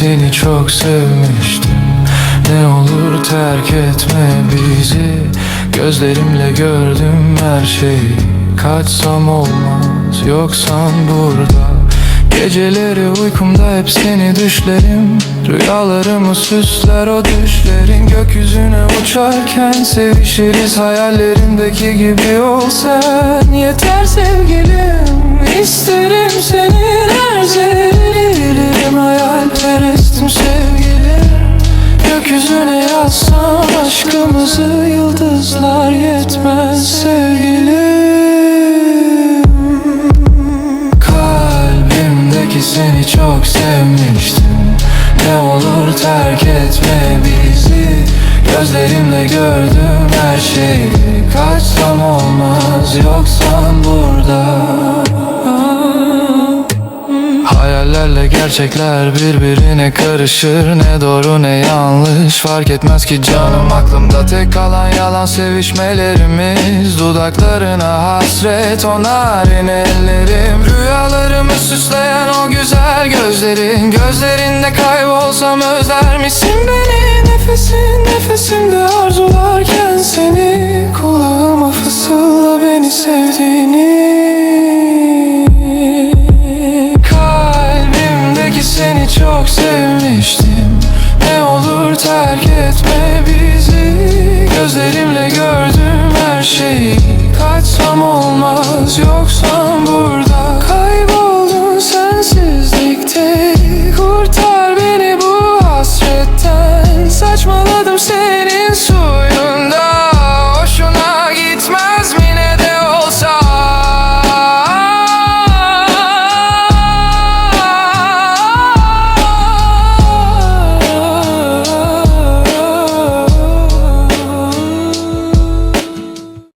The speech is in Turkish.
seni çok sevmiştim. Ne olur terk etme bizi. Gözlerimle gördüm her şeyi. Kaçsam olmaz yoksan burada. Geceleri uykumda hep seni düşlerim. Rüyalarımı süsler o düşlerin. Gökyüzüne uçarken sevişiriz Hayallerimdeki gibi ol sen. Yeter sevgilim İsterim senin Gökyüzüne yazsam aşkımızı Yıldızlar yetmez sevgilim. Kalbimdeki seni çok sevmiştim. Ne olur terk etme bizi. Gözlerimle gördüm her şeyi. Kaçsam olmaz yoksan Hayallerle gerçekler birbirine karışır. Ne doğru ne yanlış fark etmez ki canım. Aklımda tek kalan yalan sevişmelerimiz. Dudaklarına hasret o narin ellerim Rüyalarımı süsleyen o güzel gözlerin. Gözlerinde kaybolsam özler misin? Beni Nefesin nefesimde arzularken çok sevmiştim. Ne olur terk etme bizi. Gözlerimle gördüm her şeyi. Kaçsam olmaz yoksan